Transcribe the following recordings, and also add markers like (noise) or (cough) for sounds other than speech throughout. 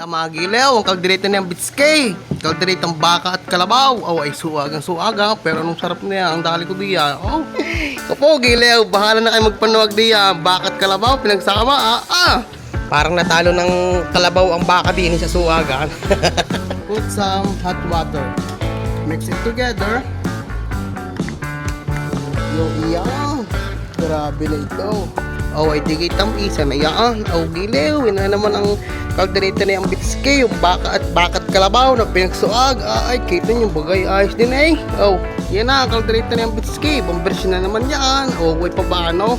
Yung mga gilaw, ang kaldereta niyang bitskay. Kalderetang baka at kalabaw. Oh, ay suagang suaga. Pero anong sarap niya, ang dali ko diya. Oh. Opo, gilaw, bahala na kayo magpanuwag diya. Baka at kalabaw, pinagsama. Ah, ah. Parang natalo ng kalabaw ang baka din sa suagan. (laughs) Put some hot water. Mix it together. Yung iyang. Grabe na ito. Oh, ay di kitang isa na yan. Oh, gilew. Yun na naman ang kaldereta na yung bitske. Yung baka at bakat kalabaw na pinagsuag. Ah, ay, kita niyo bagay. Ayos din eh. Oh, yan na. Kaldereta na yung bitske. Pambersyon na naman yan. Oh, way pa ba ano?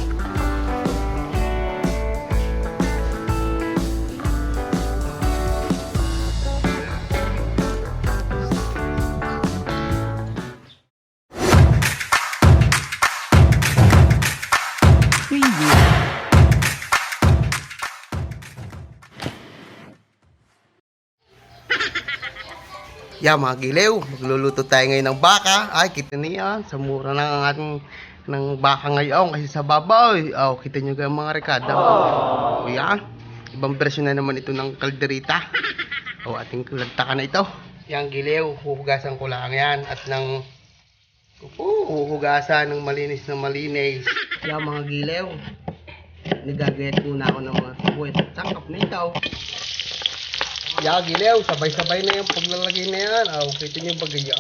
Yeah, mga gilew, magluluto tayo ngayon ng baka. Ay, kita niya, sa mura ang ating ng baka ngayon kasi sa babaw. Oh, kita niyo yung mga rekada. Oh, yeah. Ibang version na naman ito ng kalderita. Oh, ating lagtakan na ito. Yang gilew, huhugasan ko lang yan at ng Opo, huhugasan ng malinis na malinis. Yan mga gilew. Nagagayat muna ako ng mga buwet at sangkap na ito. Ya, gilew, sabay-sabay na yung paglalagay na yan. Ah, kita niyo ba gaya?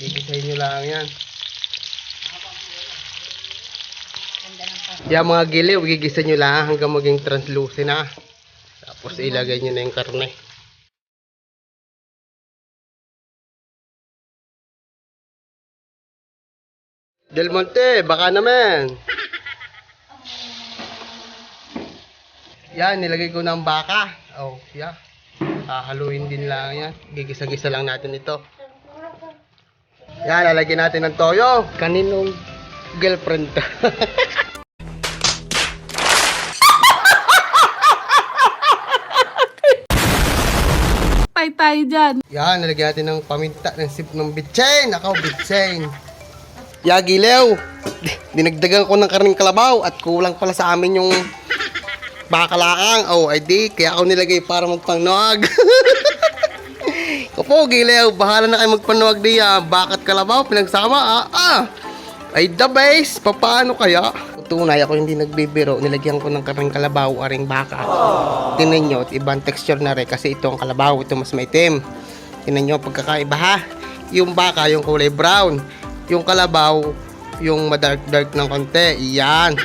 Gigisahin niyo lang yan. Ya, mga gilew, gigisa niyo lang hanggang maging translucent na. Tapos ilagay niyo na yung karne. Del Monte, baka naman. Yan, nilagay ko ng baka. Oh, yeah. Hahaluin din lang yan. Gigisa-gisa lang natin ito. Yan, lalagyan natin ng toyo. Kaninong girlfriend ka? (laughs) Tay tayo dyan. yan, nalagyan natin ng paminta ng sip ng bitchain. Ako, bitchain. Yagilew. Dinagdagan ko ng karning kalabaw at kulang pala sa amin yung bakalaang. Oh, ay di. Kaya ako nilagay para magpangnog. (laughs) Opo, gilew. Bahala na kayo magpanuwag diya. Bakat kalabaw, pinagsama. Ah, ah. Ay, the base. Paano kaya? Tunay ako hindi nagbibiro. Nilagyan ko ng karning kalabaw, aring baka. Tingnan nyo, ibang texture na rin kasi ito ang kalabaw. Ito mas maitim. Tingnan nyo, pagkakaiba ha. Yung baka, yung kulay brown. Yung kalabaw, yung madark-dark ng konti. Yan.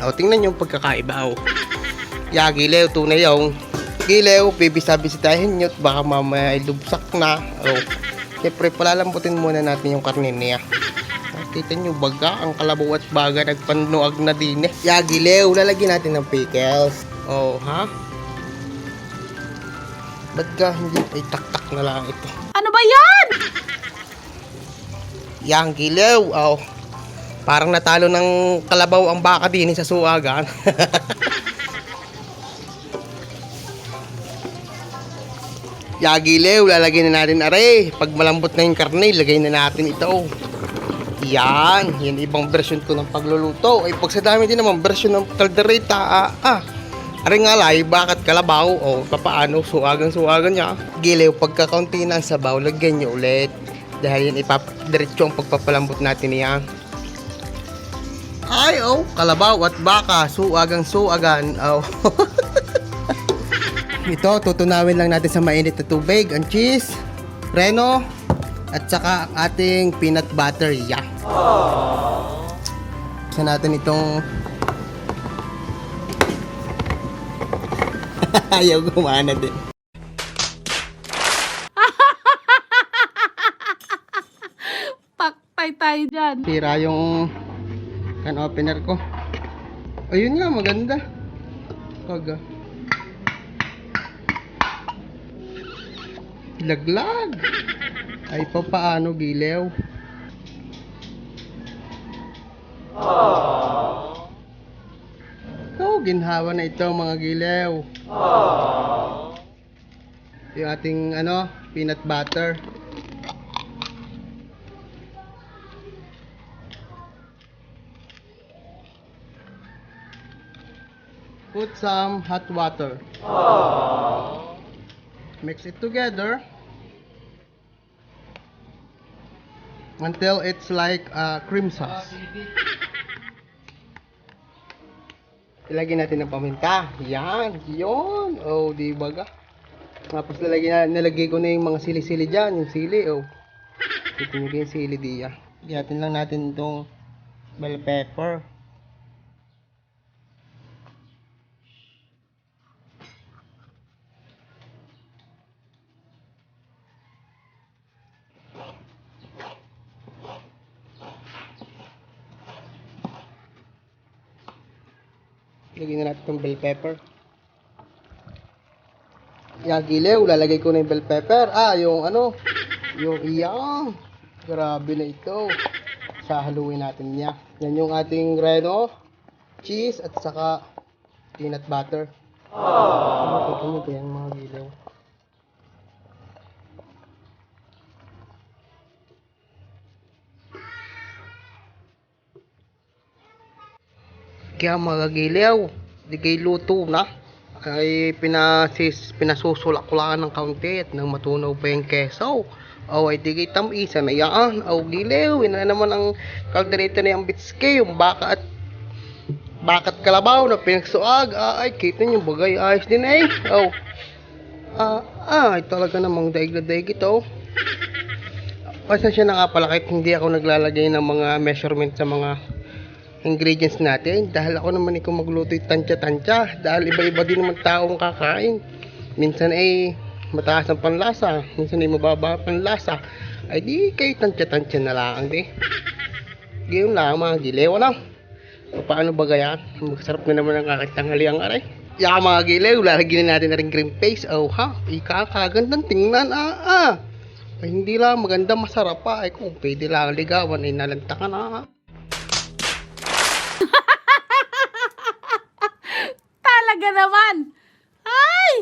O, tingnan nyo yung pagkakaiba. O. Ya, gilew, tunay yung gilew, bibisa-bisitahin nyo, baka mamaya ay lubsak na. O, siyempre, palalambutin muna natin yung karne niya. O, Kita nyo, baga, ang kalabaw at baga nagpanuag na din eh. Ya, gilew, lalagyan natin ng pickles. Oh, ha? Ba't ka hindi ay taktak na lang ito? Ano ba yan? Yang gilew, oh. Parang natalo ng kalabaw ang baka din sa suagan. (laughs) Yagilew, lalagyan na natin are. Pag malambot na yung karne, lagay na natin ito. Yan, yan ibang version ko ng pagluluto. Ay pag sa dami din naman version ng kaldereta, ah, ah. Are nga lay, bakit kalabaw? O, papaano? Suagan-suagan niya. Gilew, pagka kaunti na ang sabaw, lagyan niyo ulit. Dahil yan, ipapadiretso ang pagpapalambot natin niya. Ay, oh, kalabaw at baka, suagang suagan. Oh. (laughs) Ito, tutunawin lang natin sa mainit na tubig. Ang cheese, reno, at saka ang ating peanut butter. Yeah. Sa natin itong... (laughs) Ayaw gumana din. (laughs) Paktay tayo dyan. Tira yung can opener ko. Ayun nga, maganda. Kaga. Laglag. Ay, pa paano gilew? Oh, ginhawa na ito mga gilew. Yung ating ano, peanut butter. put some hot water. Mix it together until it's like uh, cream sauce. (laughs) Ilagyan natin ng paminta. Yan, yun. Oh, di ba ga? Tapos lalagyan na, nilagay ko na yung mga sili-sili dyan, yung sili, oh. (laughs) Itinigay yung sili diya. Iyatin lang natin itong bell pepper. Lagyan na natin itong bell pepper. Yan, giliw. Lalagay ko na yung bell pepper. Ah, yung ano, yung iyang. Grabe na ito. Sahaluin natin niya. Yan yung ating reno, cheese, at saka peanut butter. Aww. Ito, yan mga giliw. Kaya mga giliw, di kay luto na. Ay pinasis, pinasusulak ko lang ng kaunti at nang matunaw pa yung keso. O ay di kay tamisa na yan. O giliw, yun na naman ang kaldereta na yung bitske, yung baka at bakat kalabaw na pinagsuag. Ah, ay, kita niyo bagay ayos din eh. Oh. Ah, ay talaga namang daig na daig ito. Pasensya na nga pala kahit hindi ako naglalagay ng mga measurement sa mga ingredients natin. Dahil ako naman ikaw magluto yung tansya-tansya. Dahil iba-iba din naman taong kakain. Minsan ay mataas ang panlasa. Minsan ay mababa ang panlasa. Ay di kayo tansya-tansya na lang di. Gayon lang mga gilew. Ano? Paano ba gaya masarap na naman ang kakitanghali ang aray. Ya mga gilew. Lalagyan na natin na rin green paste. Oh ha? Ikakagandang tingnan ah ah. Ay hindi lang maganda masarap pa. Ay kung pwede lang ligawan ay nalanta ka na ah. Talaga naman. Ay!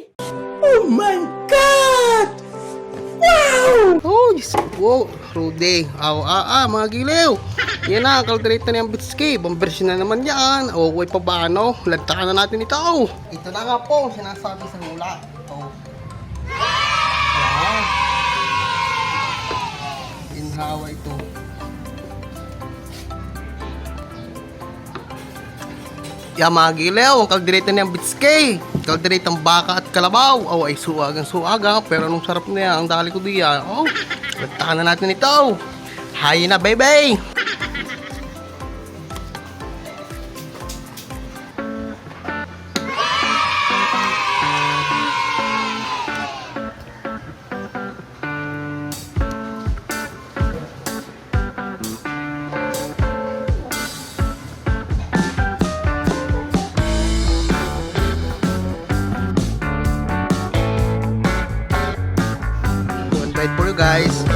Oh, Diyos ko. Rude. Aw, ah, ah, mga gilew. Yan na, kaldereta na yung bitski. Ibang version na naman yan. O, way pa ba, ano? Lantakan na natin ito. Ito na nga po, sinasabi sa mula. Ito. Ayan. Inhawa ito. Gilew, ang kaldereta na yung bitski. Kaldereta ng baka at kalabaw. Oh, ay suwagang suwaga. Pero anong sarap na yan. Ang dali ko diya. Oh, lantakan na natin ito. Hay na, baby! Guys.